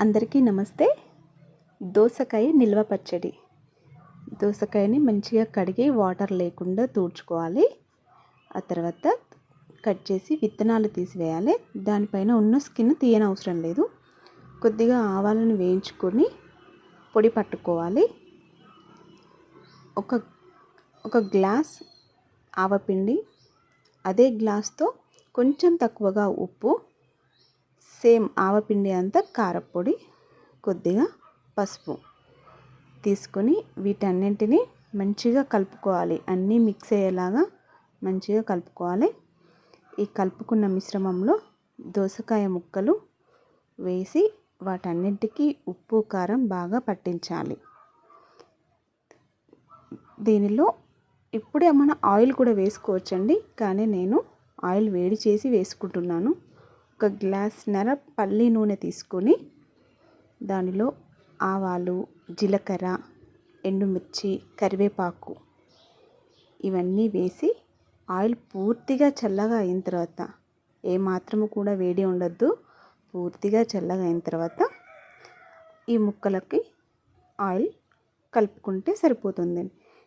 అందరికీ నమస్తే. దోసకాయ నిల్వ పచ్చడి. దోసకాయని మంచిగా కడిగి వాటర్ లేకుండా తూడ్చుకోవాలి. ఆ తర్వాత కట్ చేసి విత్తనాలు తీసివేయాలి. దానిపైన ఉన్న స్కిన్ తీయనవసరం లేదు. కొద్దిగా ఆవాలను వేయించుకొని పొడి పట్టుకోవాలి. ఒక ఒక గ్లాస్ ఆవపిండి అదే గ్లాస్తో కొంచెం తక్కువగా ఉప్పు సేమ్ ఆవపిండి అంతా కారపొడి కొద్దిగా పసుపు తీసుకొని వీటన్నింటినీ మంచిగా కలుపుకోవాలి. అన్నీ మిక్స్ అయ్యేలాగా మంచిగా కలుపుకోవాలి. ఈ కలుపుకున్న మిశ్రమంలో దోసకాయ ముక్కలు వేసి వాటన్నింటికి ఉప్పు కారం బాగా పట్టించాలి. దీనిలో ఇప్పుడే మన ఆయిల్ కూడా వేసుకోవచ్చండి. కానీ నేను ఆయిల్ వేడి చేసి వేసుకుంటున్నాను. ఒక గ్లాస్ నర పల్లి నూనె తీసుకొని దానిలో ఆవాలు జీలకర్ర ఎండుమిర్చి కరివేపాకు ఇవన్నీ వేసి ఆయిల్ పూర్తిగా చల్లగా అయిన తర్వాత ఏమాత్రము కూడా వేడి ఉండద్దు పూర్తిగా చల్లగా అయిన తర్వాత ఈ ముక్కలకి ఆయిల్ కలుపుకుంటే సరిపోతుంది.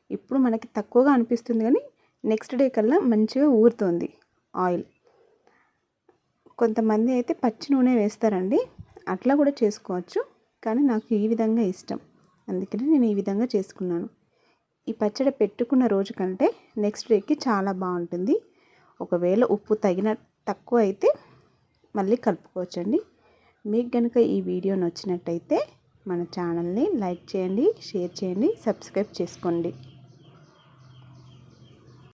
ఇప్పుడు మనకి తక్కువగా అనిపిస్తుంది కానీ నెక్స్ట్ డే కల్లా మంచిగా ఊరుతుంది ఆయిల్. కొంతమంది అయితే పచ్చి నూనె వేస్తారండి. అట్లా కూడా చేసుకోవచ్చు. కానీ నాకు ఈ విధంగా ఇష్టం. అందుకని నేను ఈ విధంగా చేసుకున్నాను. ఈ పచ్చడి పెట్టుకున్న రోజు కంటే నెక్స్ట్ డేకి చాలా బాగుంటుంది. ఒకవేళ ఉప్పు తగిన తక్కువ అయితే మళ్ళీ కలుపుకోవచ్చండి. మీకు కనుక ఈ వీడియో నచ్చినట్టయితే మన ఛానల్ని లైక్ చేయండి షేర్ చేయండి సబ్స్క్రైబ్ చేసుకోండి.